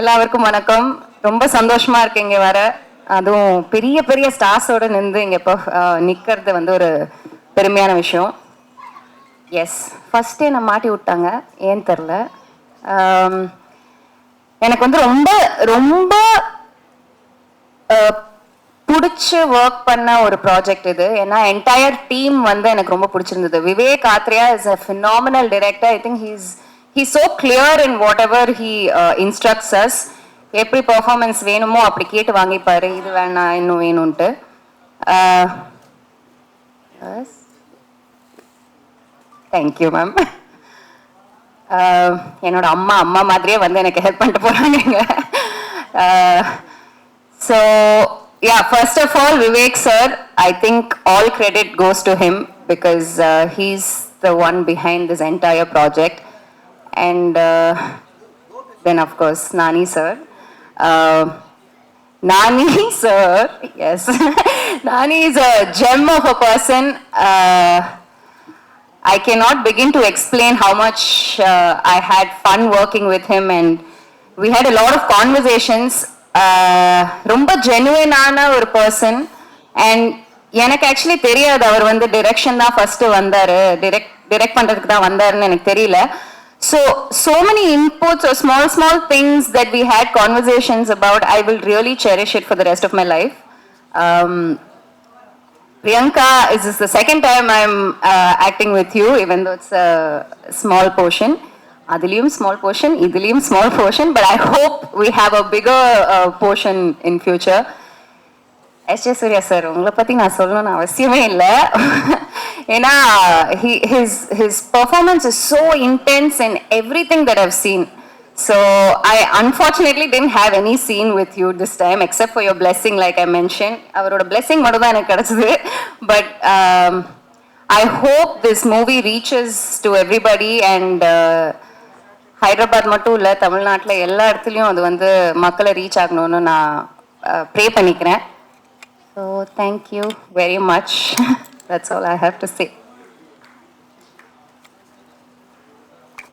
எல்லாருக்கும் வணக்கம். ரொம்ப சந்தோஷமா இருக்கு இங்க வர. அதுவும் பெரிய பெரிய ஸ்டார்ஸோட நின்று இங்க இப்போ நிக்கிறது வந்து ஒரு பெருமையான விஷயம். எஸ் ஃபர்ஸ்டே நான் மாட்டி விட்டாங்க. ஏன் தெரில எனக்கு வந்து ரொம்ப ரொம்ப பிடிச்சி ஒர்க் பண்ண ஒரு ப்ராஜெக்ட் இது. ஏன்னா என்டையர் டீம் வந்து எனக்கு ரொம்ப பிடிச்சிருந்தது. Vivek Athreya is a phenomenal director I think he's he's so clear in whatever he instructs as எப்படி பர்ஃபார்மன்ஸ் வேணுமோ அப்படி கேட்டு வாங்கிப்பாரு. இது வேணாம் இன்னும் வேணும்ன்ட்டு. Uh, தேங்க்யூ மேம் uh, என்னோட அம்மா அம்மா மாதிரியே வந்து எனக்கு ஹெல்ப் பண்ணிட்டு போறாங்க so yeah first of all Vivek sir I think all credit goes to him because he's the one behind this entire project and then of course Nani sir Nani sir yes Nani is a gem of a person I cannot begin to explain how much uh, I had fun working with him and we had a lot of conversations. ரொம்ப ஜெனுவனான ஒரு person and எனக்கு actually தெரியாது அவர் வந்து direction தான் first வந்தார் direct direct பண்ணுறதுக்கு தான் வந்தாருன்னு எனக்கு தெரியல So so many inputs or small small things that we had conversations about i will really cherish it for the rest of my life um, Priyanka, this is the second time I'm uh, acting with you, even though it's a small portion. Adiliyum small portion, Idiliyum small portion, but I hope we have a bigger uh, portion in future. S J Surya sir உங்களை பற்றி நான் சொல்லணும்னு அவசியமே இல்லை ஏன்னா his his performance is so intense in everything that how scene so I unfortunately didn't have any scene with you this time except for your blessing like I mention அவரோட பிளெஸிங் மட்டும் தான் எனக்கு கிடச்சிது. But I hope this movie reaches to everybody and Hyderabad மட்டும் இல்லை தமிழ்நாட்டில் எல்லா இடத்துலையும் அது வந்து மக்களை ரீச் ஆகணும்னு நான் ப்ரே பண்ணிக்கிறேன். So thank you very much that's all I have to say